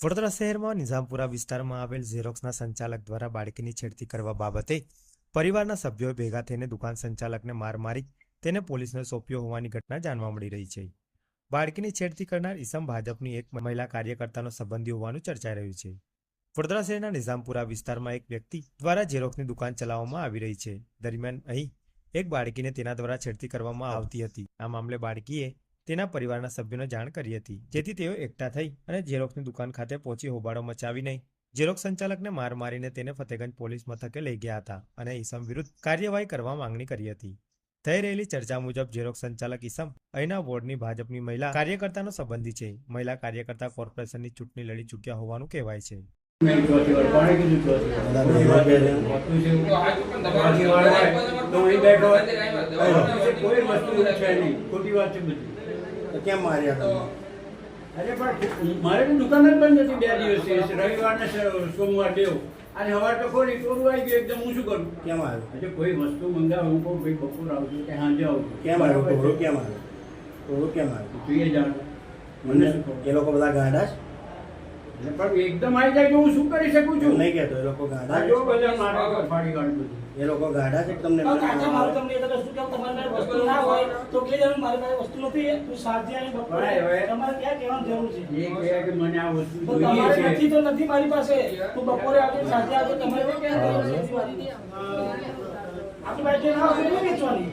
વડોદરા શહેરમાં નિઝામપુરા વિસ્તારમાં આવેલ ઝેરોક્સના સંચાલક દ્વારા બાળકીની છેડતી કરવા બાબતે પરિવારના સભ્યોએ ભેગા થઈને દુકાન સંચાલકને માર મારી તેને પોલીસને સોંપ્યો હોવાની ઘટના જાણવા મળી રહી છે. બાળકીની છેડતી કરનાર ઈસમ ભાજપની એક મહિલા કાર્યકર્તાનો સંબંધી હોવાનું ચર્ચાઈ રહ્યું છે. વડોદરા શહેરના નિઝામપુરા વિસ્તારમાં એક વ્યક્તિ દ્વારા ઝેરોક્સની દુકાન ચલાવવામાં આવી રહી છે. દરમિયાન અહીં એક બાળકીને તેના દ્વારા છેડતી કરવામાં આવતી હતી. આ મામલે બાળકીએ તેના પરિવારના સભ્યોને જાણ કરી હતી, જેથી તેઓ એકઠા થઈ અને ઝેરોક્ષની દુકાન ખાતે પહોંચી હોબાળો મચાવી નહીં. ઝેરોક્ષ સંચાલકને માર મારીને તેને ફતેગંજ પોલીસ મથકે લઈ ગયા હતા અને ઈસમ વિરુદ્ધ કાર્યવાહી કરવા માંગણી કરી હતી. થઈ રહેલી ચર્ચા મુજબ ઝેરોક્ષ સંચાલક ઈસમ અહીંના વોર્ડની ભાજપની મહિલા કાર્યકર્તાનો સંબંધી છે. મહિલા કાર્યકર્તા કોર્પોરેશનની ચૂંટણી લડી ચૂક્યા હોવાનું કહેવાય છે. કોઈ વસ્તુ છે નહીં. ખોટી વાત છે બધી. તો કેમ માર્યા તમે? અરે પણ મારે તો દુકાન જ બંધ હતી બે દિવસ. રવિવાર ને સોમવાર દેવ અને સવાર તો ખોલી ટોળું આવી ગયું એકદમ હું શું કરું? કેમ આવ્યો? એટલે કોઈ વસ્તુ મંગાવે હું કહું ભાઈ બપોર આવજો કે સાંજે આવજો. કેમ આવ્યો? છે? કેમ આવ્યો? ટોળું કેમ આવ્યો? તું એ જાણ. મને? એ લોકો બધા ગાંડા છે? પણ એકદમ આવી જાય તો હું શું કરી શકું છું? નહીં કહેતો એ લોકો ગાડા જો બધા મારા ફાડી કાઢું એ લોકો ગાડા છે તમને તો કાકા મારું તમને એ તો શું કેમ તમારી પાસે વસ્તુ ના હોય તો કે જરૂર મારી પાસે વસ્તુ નથી તું સાજી અને બપોરે તમારે ક્યાં કહેવાની જરૂર છે? એ કહે કે મને આ વસ્તુ તો જોઈએ તમારે છે. નથી તો નથી મારી પાસે. તું બપોરે આવજે સાજી આવજે તમારે ક્યાં કહેવાની જરૂર છે? મારી? આપણી પાસે જે ના હોય વેચવાની.